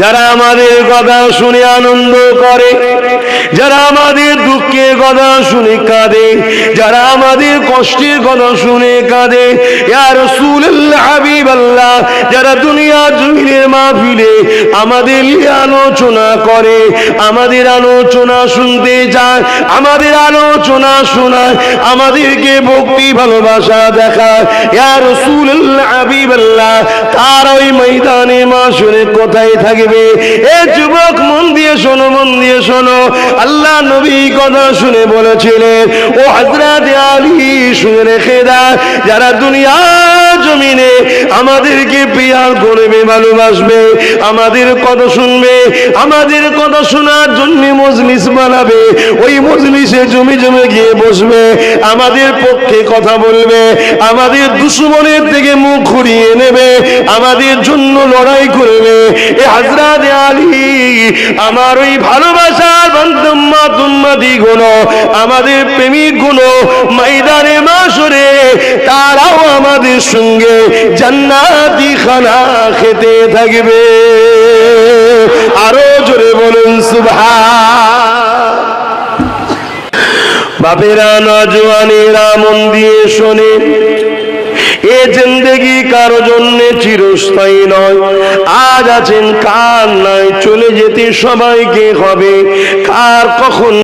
যারা আমাদের কথা শুনে আনন্দ করে, যারা আমাদের দুঃখের কথা শুনে কাঁদে, যারা আমাদের কষ্টের কথা শুনে কাঁদে হাবিবাল্লাহ, যারা দুনিয়া জমিনের মাহফিলে আমাদের আলোচনা করে, আমাদের আলোচনা শুনতে যায় আমাদের আলোচনা শোনায়, আমাদেরকে ভক্তি ভালোবাসা দেখায়, ইয়া রাসূলুল্লাহ, হাবিবাল্লাহ তার ওই ময়দানে মা শুনে কোথায় থাকবে? এ যুবক, মন দিয়ে শোনো, মন দিয়ে শোনো। আল্লাহ নবী কথা শুনে বলেছিলেন, ও হযরত আলী, শুনে রেখে দা যারা দুনিয়া জমিনে আমাদেরকে পিয়ার করবে, ভালোবাসবে, আমাদের কথা শুনবে, আমাদের কথা শোনার জন্য মজলিস বানাবে, ওই মজলিসে জমি জমে গিয়ে বসবে, আমাদের পক্ষে কথা বলবে, আমাদের দুশ্মনের থেকে মুখ ঘুরিয়ে নেবে, আমাদের জন্য লড়াই করবে। এ হাজরাত আলী, আমার ওই ভালোবাসার বান্ধম্মা তুম্মাদি গুণ আমাদের প্রেমিক তারাও আমাদের সঙ্গে জান্নাতি খানা খেতে থাকবে। আরও জোরে বলুন, সুবহান। বাপেরা, নজওয়ানেরা মন দিয়ে শোনে, এ জিন্দগি কারও জন্য চিরস্থায়ী নয়। আজ আছেন কার নাই, চলে যেতে সবাইকে হবে। কার কখন